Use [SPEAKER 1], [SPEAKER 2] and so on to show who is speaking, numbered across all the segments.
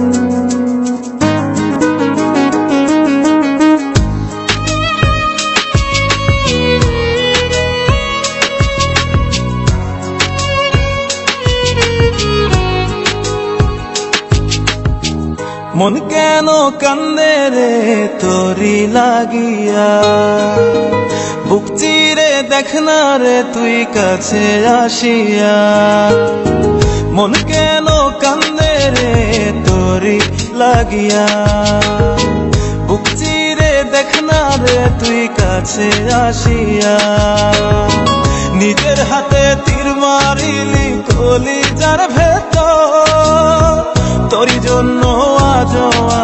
[SPEAKER 1] মন কেন কান্দে রে তোরি লাগিয়া? বুক চিরে দেখ না রে তুই কাছে আসিয়া। মন কেন লাগিয়া। বুক চিরে দেখ না রে তুই কাছে আসিয়া। নিজের হাতে তীর মারিলি কলি যার ভেতর। তোরি জন্য আজ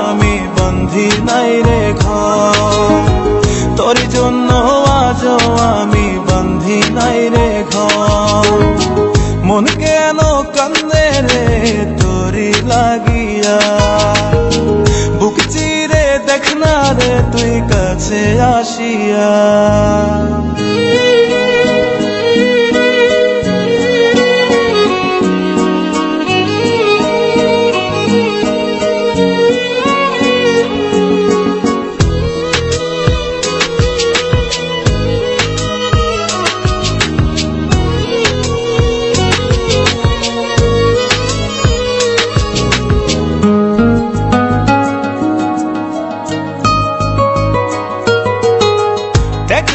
[SPEAKER 1] আমি বন্ধি নাই রে ঘর। তোরি জন্য আজ আমি বন্ধি নাই রে ঘর। মন কেন কান্দে রে তোরি লাগিয়া?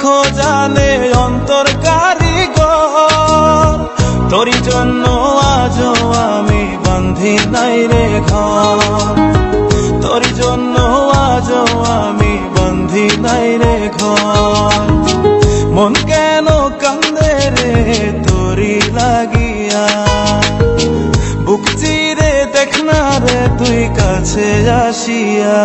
[SPEAKER 1] দুঃখ জানে অন্তর কারিগর তোরি জন্য আজ আমি বান্ধি নাই রে ঘর। তোরি জন্য আজ আমি বান্ধি নাই রে ঘর। মন কেন কান্দে রে তোরি লাগিয়া? বুক চিরে দেখ না রে তুই কাছে আসিয়া।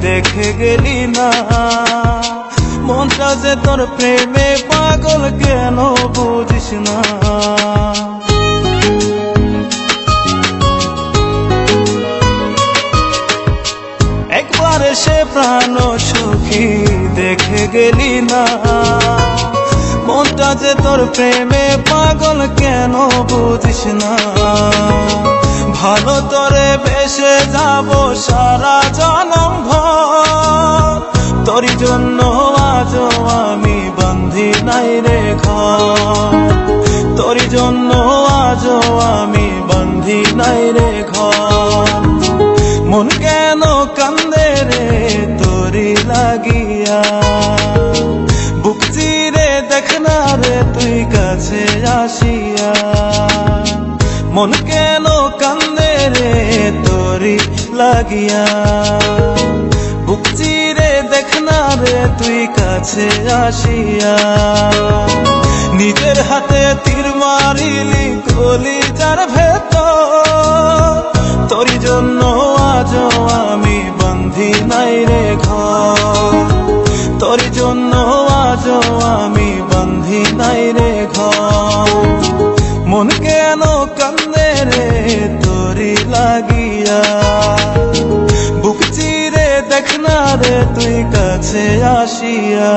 [SPEAKER 1] দেখে গেলি না। মনটা যে তোর প্রেমে পাগল কেন বুঝিস না। একবার সে প্রাণ সখী দেখে গেলি না। মনটা যে তোর প্রেমে পাগল কেন বুঝিস না। ভালো তোরে বেসে যাব সারা জনম ভর। তোর জন্য আজ আমি বন্ধি নাই রে ঘর। জন্য আজ আমি বন্ধি নাই রে ঘর। মন কেন কান্দে রে তোরি লাগিয়া? বুক চিরে দেখ না রে তুই কাছে আসিয়া। মন কেন লাগিয়া। বুক চিরে রে তুই কাছে আসিয়া। নিজের হাতে তীর মারিলি কলি যার ভেতর। তোরি জন্য আজ আমি বন্ধি নাই রে ঘর। তোরি জন্য আজ আমি বন্ধি নাই রে তুই কাছে আসিয়া।